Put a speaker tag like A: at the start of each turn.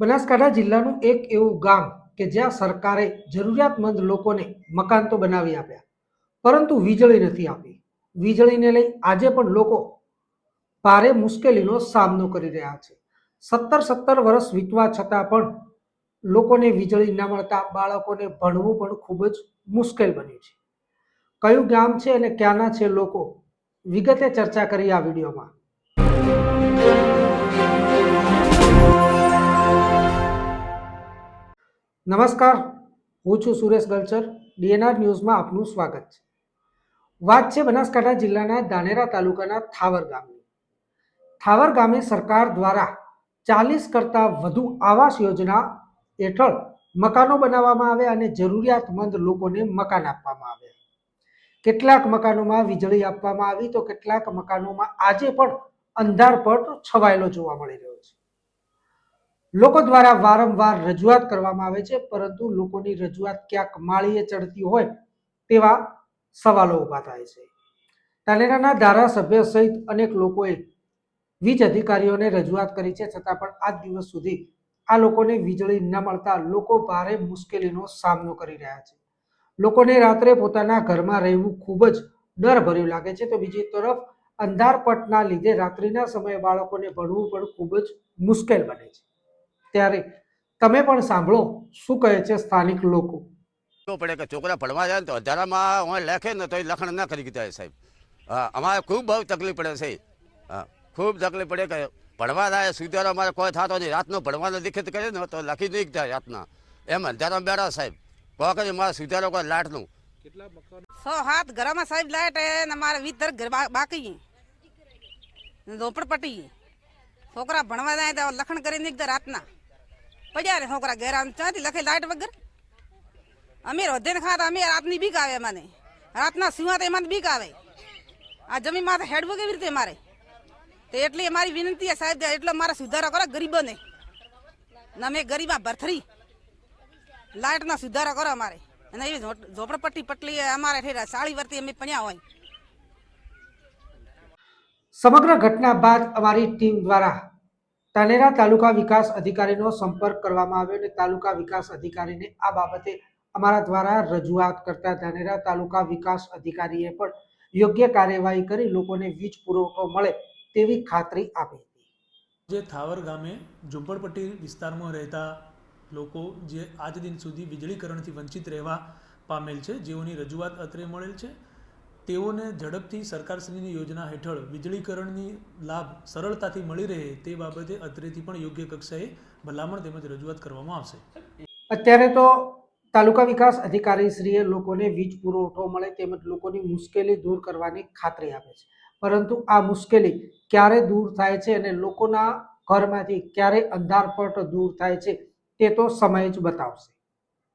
A: બનાસકાંઠા જિલ્લાનું એક એવું ગામ કે જ્યાં સરકારે જરૂરિયાતમંદ લોકોને મકાન તો બનાવી આપ્યા, પરંતુ વીજળી નથી આપી. વીજળીને લઈ આજે પણ લોકો ભારે મુશ્કેલીનો સામનો કરી રહ્યા છે. સત્તર સત્તર વર્ષ વીતવા છતાં પણ લોકોને વીજળી ન મળતા બાળકોને ભણવું પણ ખૂબ જ મુશ્કેલ બન્યું છે. કયું ગામ છે અને ક્યાંના છે લોકો? વિગતે ચર્ચા કરી આ વિડીયોમાં. નમસ્કાર, હું છું સુરેશ ગલચર, ડીએનઆર ન્યૂઝમાં આપનું સ્વાગત છે. વાત છે બનાસકાંઠા જિલ્લાના દાનેરા તાલુકાના થાવર ગામની. થાવર ગામે સરકાર દ્વારા ચાલીસ કરતાં વધુ આવાસ યોજના હેઠળ મકાનો બનાવવામાં આવ્યા અને જરૂરિયાતમંદ લોકોને મકાન આપવામાં આવ્યા. કેટલાક મકાનોમાં વીજળી આપવામાં આવી તો કેટલાક મકાનોમાં આજે પણ અંધારપટ છવાયેલો જોવા મળી રહ્યો લોકો દ્વારા વારંવાર રજૂઆત કરવામાં આવે છે, પરંતુ લોકોની રજૂઆત ક્યાંક માળીએ ચડતી હોય તેવા સવાલો ઊભા થાય છે. તાનેરાના ધારાસભ્ય સહિત અનેક લોકોએ વીજ અધિકારીઓને રજૂઆત કરી છે, છતાં પણ આજ દિવસ સુધી આ લોકોને વીજળી ન મળતા લોકો ભારે મુશ્કેલીનો સામનો કરી રહ્યા છે. લોકોને રાત્રે પોતાના ઘરમાં રહેવું ખૂબ જ ડર ભર્યું લાગે છે. તો બીજી તરફ, અંધારપટના લીધે રાત્રિના સમયે બાળકોને ભણવું પણ ખૂબ જ મુશ્કેલ બને છે. ત્યારે તમે પણ સાંભળો શું કહે છે સ્થાનિક લોકો?
B: તો પડે કે છોકરા ભણવા જાય ને તો અધારામાં હું લખે ને તો એ લખણ ના કરી દીધા સાહેબ. હા અમારે ખૂબ બહુ તકલીફ પડે છે. હા ખૂબ તકલીફ પડે કે ભણવા જાય સુધારો અમારે કોઈ થતો નહીં. રાતનો ભણવાનો લિખિત કરે ને તો લખી નહીં જાય રાતના. એમ અંધારા બેડા સાહેબ. કોઈ કરી મારે સુધારો કોઈ લાટનું
C: સો હાથ ઘરમાં સાહેબ લાઈટ હે ને મારે વીસ દર બાકી ઝોપડપટ્ટી છોકરા ભણવા જાય તો લખણ કરી નહીં રાતના. પડ્યા રે છોકરા ઘેર આમ ચાંથી લખે લાઈટ વગર. અમે રોધે ને ખાતા, અમે રાતની બીક આવે મને રાતના સિંહા તો એમાં બીક આવે. આ જમીનમાં હેડવું કેવી રીતે મારે? તો એટલી અમારી વિનંતી સાહેબ એટલો મારા સુધારો કરો, ગરીબોને. ને અમે ગરીબા ભરથરી. લાઇટના સુધારો કરો અમારે. અને એવી ઝોપડપટ્ટી પટલી અમારે ઠેરા સાળી વર્તી અમે પણ્યા હોય.
A: સમગ્ર ઘટના બાદ અમારી ટીમ દ્વારા તાનેરા તાલુકા વિકાસ અધિકારીનો સંપર્ક કરવામાં આવ્યો અને તાલુકા વિકાસ અધિકારીને આ બાબતે અમારા દ્વારા રજૂઆત કરતા ધાનેરા તાલુકા વિકાસ અધિકારીએ પણ યોગ્ય કાર્યવાહી કરી લોકોને વીજ પુરવઠો મળે તેવી ખાતરી આપી હતી.
D: જે થાવર ગામે ઝુંપડપટ્ટી વિસ્તારમાં રહેતા લોકો જે આજ દિન સુધી વીજળીકરણથી વંચિત રહેવા પામેલ છે, જેઓની રજૂઆત અત્રે મળેલ છે. તેઓને ઝડપથી સરકારશ્રીની યોજના હેઠળ વીજળીકરણની લાભ સરળતાથી મળી રહે તે બાબતે અત્રેથી પણ યોગ્ય કક્ષાએ ભલામણ તેમજ રજૂઆત કરવામાં આવશે.
A: અત્યારે તો તાલુકા વિકાસ અધિકારીશ્રીએ લોકોને વીજ પુરવઠો મળે તેમજ લોકોની મુશ્કેલી દૂર કરવાની ખાતરી આપે છે. પરંતુ આ મુશ્કેલી ક્યારે દૂર થાય છે અને લોકોના ઘરમાંથી ક્યારે અંધારપટ દૂર થાય છે તે તો સમય જ બતાવશે.